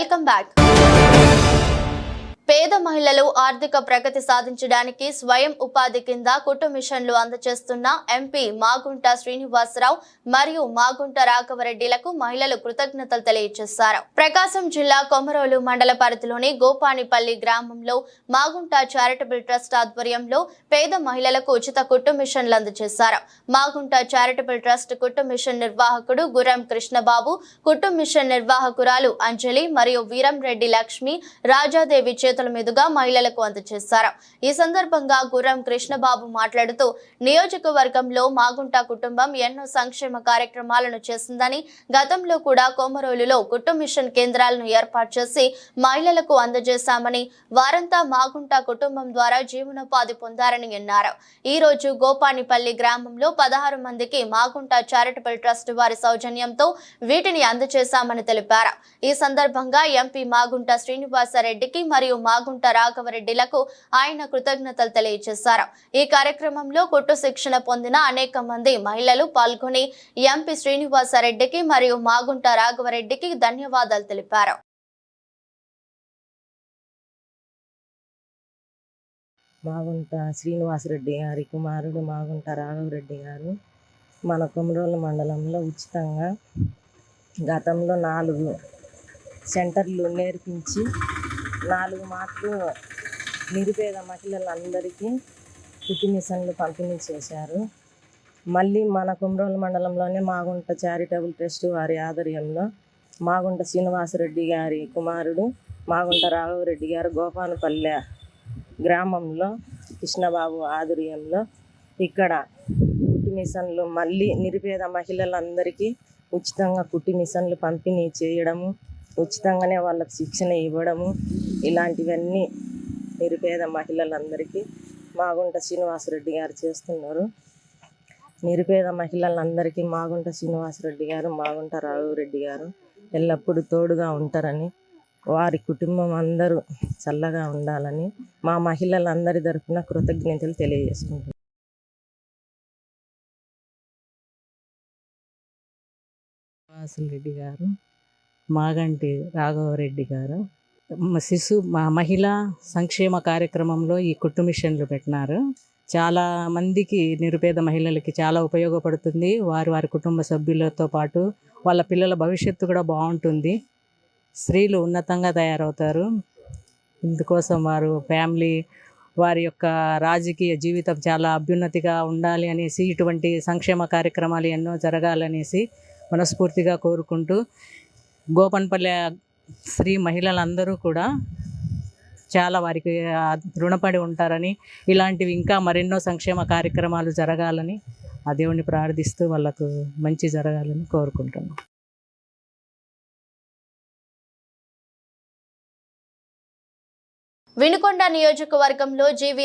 Welcome back. పేద మహిళలు ఆర్థిక ప్రగతి సాధించడానికి స్వయం ఉపాధి కింద కుట్టు మిషన్లు అందజేస్తున్న ఎంపీ మాగుంట శ్రీనివాసరావు మరియు మాగుంట రాఘవరెడ్డిలకు మహిళలు కృతజ్ఞతలు తెలియజేశారు. ప్రకాశం జిల్లా కొమరోలు మండల పరిధిలోని గోపానిపల్లి గ్రామంలో మాగుంట చారిటబుల్ ట్రస్ట్ ఆధ్వర్యంలో పేద మహిళలకు ఉచిత కుట్టు మిషన్లు అందజేశారు మాగుంట చారిటబుల్ ట్రస్ట్ కుట్టు మిషన్ నిర్వాహకుడు గురం కృష్ణబాబు కుట్టు మిషన్ నిర్వాహకురాలు అంజలి మరియు వీరం రెడ్డి లక్ష్మి రాజాదేవి చేతుల మీదుగా మహిళలకు అందజేశారు. ఈ సందర్భంగా గుర్రం కృష్ణబాబు మాట్లాడుతూ నియోజకవర్గంలో మాగుంట కుటుంబం ఎన్నో సంక్షేమ కార్యక్రమాలను చేసిందని గతంలో కూడా కోమరోలులో కుటుంబ మిషన్ కేంద్రాలను ఏర్పాటు చేసి మహిళలకు అందజేశామని వారంతా మాగుంట కుటుంబం ద్వారా జీవనోపాధి పొందారని అన్నారు. ఈ రోజు గోపానిపల్లి గ్రామంలో పదహారు మందికి మాగుంట చారిటబుల్ ట్రస్ట్ వారి సౌజన్యంతో వీటిని అందజేశామని తెలిపారు. ఈ సందర్భంగా ఎంపీ మాగుంట శ్రీనివాసరెడ్డికి మరియు మాగుంట రాఘవరెడ్డిలకు ఆయన కృతజ్ఞతలు తెలియజేశారు. ఈ కార్యక్రమంలో కుట్టు శిక్షణ పొందిన అనేక మంది మహిళలు పాల్గొని ఎంపీ శ్రీనివాసరెడ్డికి మరియు మాగుంట రాఘవరెడ్డికి ధన్యవాదాలు తెలిపారు. మాగుంట శ్రీనివాసరెడ్డి గారి కుమారుడు మాగుంట రాఘవరెడ్డి గారు మన కొమరోలు మండలంలో ఉచితంగా గతంలో నాలుగు సెంటర్లు నేర్పించి నాలుగు మాటలు నిరుపేద మహిళలందరికీ కుట్టి మిషన్లు పంపిణీ చేశారు. మళ్ళీ మన కుమ్రోలు మండలంలోనే మాగుంట చారిటబుల్ ట్రస్ట్ వారి ఆధ్వర్యంలో మాగుంట శ్రీనివాసరెడ్డి గారి కుమారుడు మాగుంట రాఘవరెడ్డి గారు గోపానుపల్లె గ్రామంలో కృష్ణబాబు ఆధ్వర్యంలో ఇక్కడ కుట్టి మిషన్లు మళ్ళీ నిరుపేద మహిళలందరికీ ఉచితంగా కుట్టి మిషన్లు పంపిణీ చేయడము ఉచితంగానే వాళ్ళకి శిక్షణ ఇవ్వడము ఇలాంటివన్నీ నిరుపేద మహిళలందరికీ మాగుంట శ్రీనివాసరెడ్డి గారు చేస్తున్నారు. నిరుపేద మహిళలందరికీ మాగుంట శ్రీనివాసరెడ్డి గారు మాగుంట రాఘవరెడ్డి గారు ఎల్లప్పుడూ తోడుగా ఉంటారని వారి కుటుంబం అందరూ చల్లగా ఉండాలని మా మహిళలందరి తరఫున కృతజ్ఞతలు తెలియజేసుకుంటున్నాను వాసుల రెడ్డి గారు మాగంటి రాఘవరెడ్డి గారు. శిశు మహిళా సంక్షేమ కార్యక్రమంలో ఈ కుట్టు మిషన్లు పెట్టినారు. చాలా మందికి నిరుపేద మహిళలకి చాలా ఉపయోగపడుతుంది. వారి వారి కుటుంబ సభ్యులతో పాటు వాళ్ళ పిల్లల భవిష్యత్తు కూడా బాగుంటుంది. స్త్రీలు ఉన్నతంగా తయారవుతారు. ఇందుకోసం వారు ఫ్యామిలీ వారి యొక్క రాజకీయ జీవితం చాలా అభ్యున్నతిగా ఉండాలి అనేసి ఇటువంటి సంక్షేమ కార్యక్రమాలు ఎన్నో జరగాలనేసి మనస్ఫూర్తిగా కోరుకుంటూ గోపన్పల్లె స్త్రీ మహిళలందరూ కూడా చాలా వారికి రుణపడి ఉంటారని ఇలాంటివి ఇంకా మరెన్నో సంక్షేమ కార్యక్రమాలు జరగాలని ఆ దేవుణ్ణి ప్రార్థిస్తూ వాళ్ళకు మంచి జరగాలని కోరుకుంటున్నాను వినుకొండ నియోజకవర్గంలో జీవి